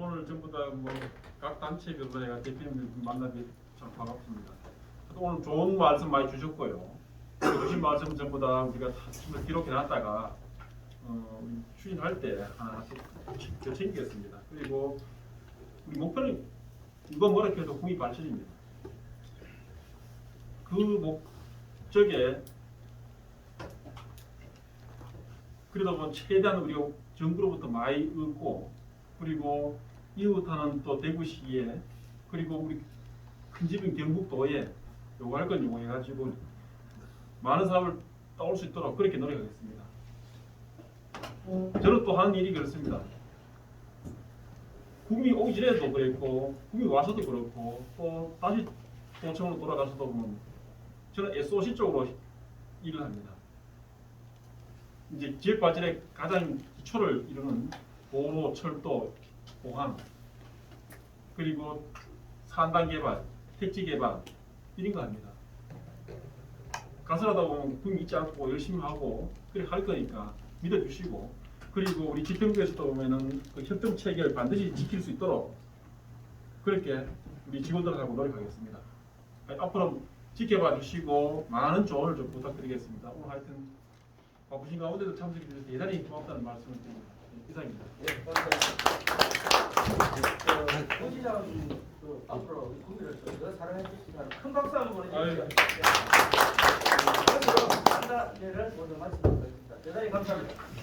오늘 전부 다 뭐 각 단체별로 내가 대표님들 만나기 참 반갑습니다. 또 오늘 좋은 말씀 많이 주셨고요. 그 주신 말씀 전부 다 우리가 다 지금 기록해 놨다가 어, 우리 추진할 때 하나씩 더 챙기겠습니다. 그리고 우리 목표는 이번 뭐라 해도 국민 발전입니다. 그 목적에 그러다 보면 최대한 우리가 정부로부터 많이 얻고 그리고 이웃하는 또 대구시에 그리고 우리 큰 집인 경북도에 요거 할건 요거 해가지고 많은 사람을 따올 수 있도록 그렇게 노력하겠습니다. 저는 또 하는 일이 그렇습니다. 국민이 오기 전에도 그랬고 국민이 와서도 그렇고 또 다시 도청으로 돌아가서도 보면 저는 SOC 쪽으로 일을 합니다. 이제 지역 발전의 가장 기초를 이루는 도로, 철도, 공항 그리고 산단 개발, 택지 개발 이런 거 합니다. 가서라도 보면 국민 잊지 않고 열심히 하고 그렇게 할 거니까 믿어주시고 그리고 우리 지평구에서도 보면은 그 협정 체계를 반드시 지킬 수 있도록 그렇게 우리 직원들하고 노력하겠습니다. 앞으로 지켜봐 주시고 많은 조언을 좀 부탁드리겠습니다. 오늘 하여튼 바쁘신 가운데도 참석해 주셔서 대단히 고맙다는 말씀을 드립니다. 네, 이상입니다. 고 시장 그 앞으로 국민을 더 사랑해 주시면 큰 박수 한번. 보내주시죠. 그래서 감사를 모두 마치도록 하겠습니다. 대단히 감사합니다.